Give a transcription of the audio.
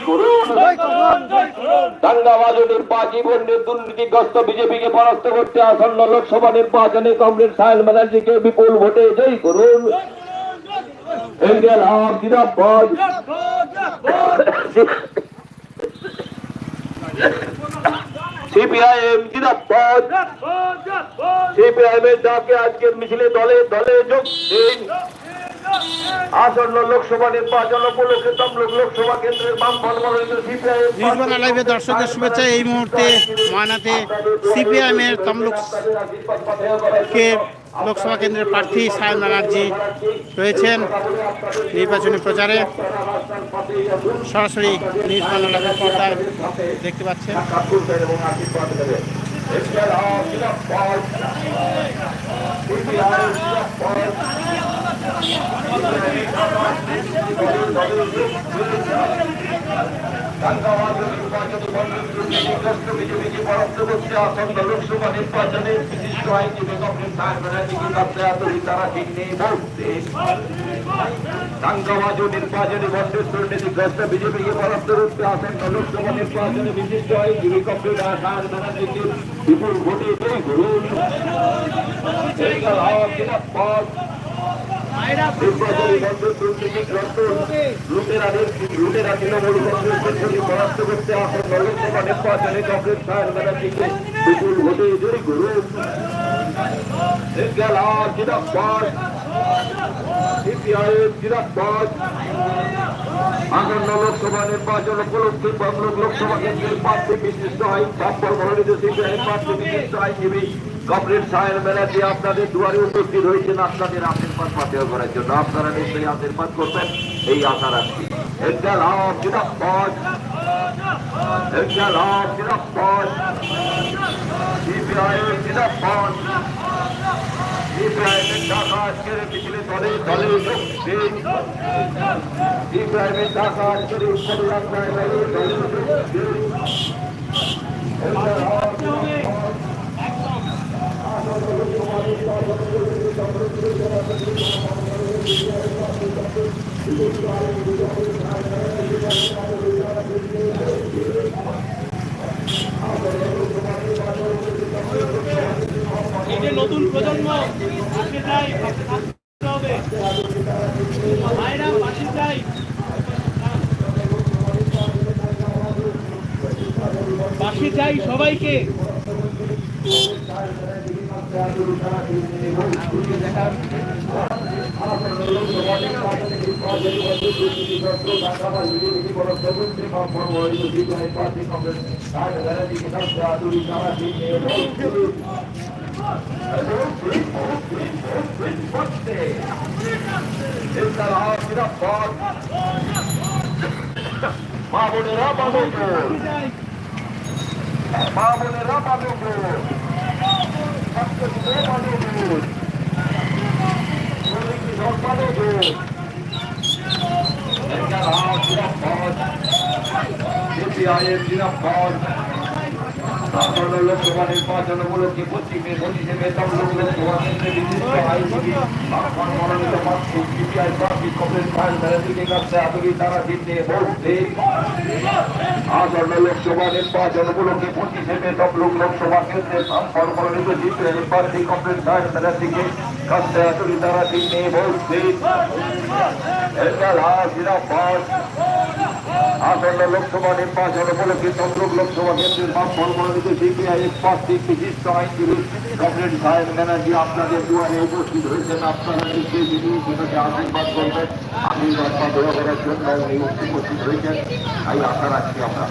জয় করুন দাঙ্গাবাজ পরাস্ত করতে আসন্ন লোকসভা নির্বাচনে ব্যানার্জিকে বিপুল ভোটে করুন। সিপিআইএম জিরাবাজ সিপিআইএম এর ডাকে আজকের মিছিলে দলে দলে যোগ দিন। আসন্ন লোকসভা নির্বাচন উপলক্ষে তমলুক লোকসভা কেন্দ্রের বামফল লাইভে দর্শকদের শুভেচ্ছা। এই মুহূর্তে তমলুক কে লোকসভা কেন্দ্রের প্রার্থী সায়ন ব্যানার্জি রয়েছেন নির্বাচনী প্রচারে। সরাসরি নিউজ বাংলা পর্দায় দেখতে পাচ্ছেন। জিরাবাজ লোকসভা নির্বাচনে বিশিষ্ট আইনজীবী কংগ্রেস সাহেব ব্যানার্জিকে কাছে তারা ঠিক নেই বলতে দাঙ্গাবাজ নির্বাচনী বন্ধের দুর্নীতিগ্রস্ত বিজেপিকে পরাস্ত করতে আসন্ন লোকসভা নির্বাচনে বিশিষ্ট আইনজীবী কংগ্রেস সাহেব ব্যানার্জিকে বিপুল ভোটে জয়ী করুন নির্বাচনী দুর্নীতিগ্রস্ত লুটেরা লুটেরা তৃণমূল কংগ্রেসের পরাস্ত করতে আসন্ন লোকসভা নির্বাচনে কংগ্রেস সাহেব ব্যানার্জিকে বিপুল ভোটে জয়ী করুন নির্বাচন উপলক্ষে তমলুক লোকসভা কেন্দ্রের প্রার্থী বিশিষ্ট আইন মনোনীত প্রার্থী বিশিষ্ট আইনজীবী কমরেড সাহেব ব্যানার্জি আপনাদের দুয়ারে উপস্থিত হয়েছেন, আপনাদের আশীর্বাদ পাতেও করার জন্য। আপনারা নিশ্চয়ই আশীর্বাদ করবেন, এই আশা রাখছি। একটা লাভ জিরাবাজ একটা লাভ জিরাবাজ সিপিআইএম জিরাবাজ ইব্রাহিমের টাকা আজকের মিছিলে দলে দলে ইব্রাহিমের টাকা আজকের উত্তর যাত্রায় দলে দলে যোগ দিন এই যে নতুন প্রজন্ম যাই হবে। মায়েরা পাশে যাই পাশে যাই সবাইকে। মা বোনেরা বাবুপুর মা বোনেরা বাবুপুর বাবুপুর সিপিআইএম জিরাফত আসন্ন লোকসভা নির্বাচন উপলক্ষে পশ্চিমে পঁচিশে বেতন লোকসভা কেন্দ্রে বিশিষ্ট আইনজীবী আপনার মনোনীত প্রার্থী সিপিআই প্রার্থী কংগ্রেস ফাইল ব্যানার্জিকে কাছে আদরি তারা জিতে ভোট দিন আসন্ন লোকসভা নির্বাচন উপলক্ষে পঁচিশে বেতন লোক লোকসভা কেন্দ্রে আপনার মনোনীত সিপিআই প্রার্থী কংগ্রেস ফাইল ব্যানার্জিকে কাছে আদরি তারা জিতে ভোট দিন এটা লাভ জিরাফত আসন্ন লোকসভা নির্বাচন উপলক্ষে তমলুক লোকসভা কেন্দ্রের বাম মনোনীত সিপিআই প্রার্থী বিশিষ্ট আইনজীবী কমরেড সাহেব ব্যানার্জি আপনাদের দুয়ারে উপস্থিত হয়েছেন। আপনারা নিশ্চয়ই তিনি সেটাকে আশীর্বাদ করবেন, আশীর্বাদ বা দোয়া করার জন্য উনি উপস্থিত হয়েছেন। তাই আশা রাখছি আমরা